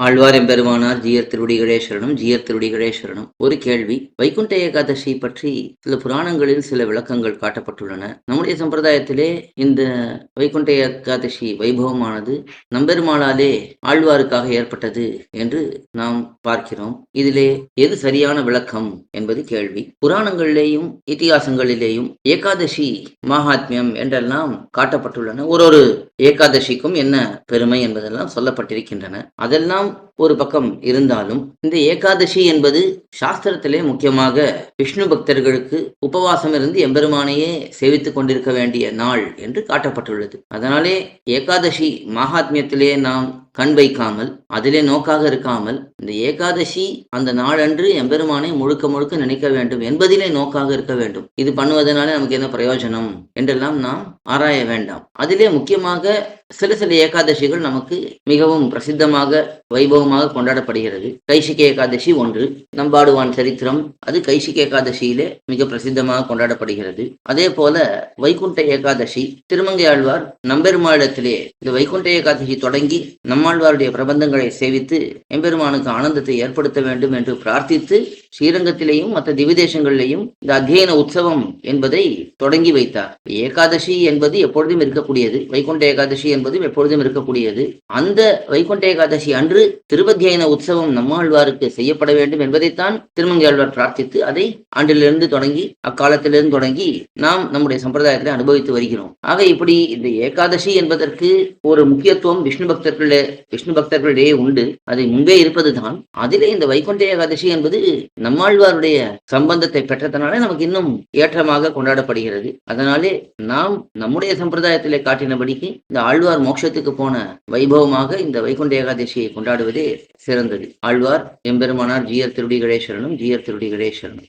ஆழ்வார் எம்பெருமானார் ஜீயர் திருவடி கணேஸ்வரனும் ஜீயர் திருவடி கணேஸ்வரனும் ஒரு கேள்வி வைகுண்ட ஏகாதசி பற்றி சில புராணங்களில் சில விளக்கங்கள் காட்டப்பட்டுள்ளன. நம்முடைய சம்பிரதாயத்திலே இந்த வைகுண்ட ஏகாதசி வைபவமானது நம்பெருமாளாலே ஆழ்வாருக்காக ஏற்பட்டது என்று நாம் பார்க்கிறோம். இதிலே எது சரியான விளக்கம் என்பது கேள்வி. புராணங்களிலேயும் இத்திகாசங்களிலேயும் ஏகாதசி மகாத்மியம் என்றெல்லாம் காட்டப்பட்டுள்ளன. ஒரு ஒரு ஏகாதசிக்கும் என்ன பெருமை என்பதெல்லாம் சொல்லப்பட்டிருக்கின்றன. அதெல்லாம் ஒரு பக்கம் இருந்தாலும் இந்த ஏகாதசி என்பது சாஸ்திரத்திலே முக்கியமாக விஷ்ணு பக்தர்களுக்கு உபவாசம் இருந்து எம்பெருமானையே சேவித்துக் கொண்டிருக்க வேண்டிய நாள் என்று காட்டப்பட்டுள்ளது. அதனாலே ஏகாதசி மகாத்மியத்திலே நாம் கண் வைக்காமல் அதிலே நோக்காக இருக்காமல் இந்த ஏகாதசி அந்த நாளன்று எம்பெருமானை முழுக்க முழுக்க நினைக்க வேண்டும் என்பதிலே நோக்காக இருக்க வேண்டும். இது பண்ணுவதனால நமக்கு என்ன பிரயோஜனம்? என்றெல்லாம் நாம் ஆராய வேண்டாம். அதிலே முக்கியமாக சில சில ஏகாதசிகள் நமக்கு மிகவும் பிரசித்தமாக வைபவமாக கொண்டாடப்படுகிறது. கைசிக ஏகாதசி ஒன்று நம்பாடுவான் சரித்திரம் அது கைசிக ஏகாதசியிலே மிக பிரசித்தமாக கொண்டாடப்படுகிறது. அதே போல வைகுண்ட ஏகாதசி திருமங்கை ஆழ்வார் நம்பெருமாளிடத்திலே இந்த வைகுண்ட ஏகாதசி தொடங்கி நம்மாழ்வாருடைய பிரபந்தங்களை சேவித்து எம்பெருமானுக்கு ஆனந்தத்தை ஏற்படுத்த வேண்டும் என்று பிரார்த்தித்து ஸ்ரீரங்கத்திலேயும் மற்ற திவிதேசங்களிலேயும் இந்த அத்தியன உற்சவம் என்பதை தொடங்கி வைத்தார். ஏகாதசி என்பது எப்பொழுதும் இருக்கக்கூடியது. வைகுண்ட ஏகாதசி என்பதும் எப்பொழுதும் இருக்கக்கூடியது. அந்த வைகுண்ட ஏகாதசி அன்று திருவத்தியன உற்சவம் நம்மாழ்வாருக்கு செய்யப்பட வேண்டும் என்பதைத்தான் திருமங்கையாழ்வார் பிரார்த்தித்து அதை ஆண்டிலிருந்து தொடங்கி அக்காலத்திலிருந்து தொடங்கி நாம் நம்முடைய சம்பிரதாயத்தில் அனுபவித்து வருகிறோம். ஆக இப்படி இந்த ஏகாதசி என்பதற்கு ஒரு முக்கியத்துவம் விஷ்ணு பக்தர்களே விஷ்ணு பக்தர்களிடையே உண்டு. அதை முன்பே இருப்பதுதான். அதிலே இந்த வைகுண்ட ஏகாதசி என்பது நம்மாழ்வாருடைய சம்பந்தத்தை பெற்றதனாலே நமக்கு இன்னும் ஏற்றமாக கொண்டாடப்படுகிறது. அதனாலே நாம் நம்முடைய சம்பிரதாயத்திலே காட்டினபடிக்கு இந்த ஆழ்வார் மோட்சத்துக்கு போன வைபவமாக இந்த வைகுண்ட ஏகாதசியை கொண்டாடுவதே சிறந்தது. ஆழ்வார் எம்பெருமானார் ஜீயர் திருடி கணேஸ்வரனும் ஜீயர் திருடி கணேஸ்வரனும்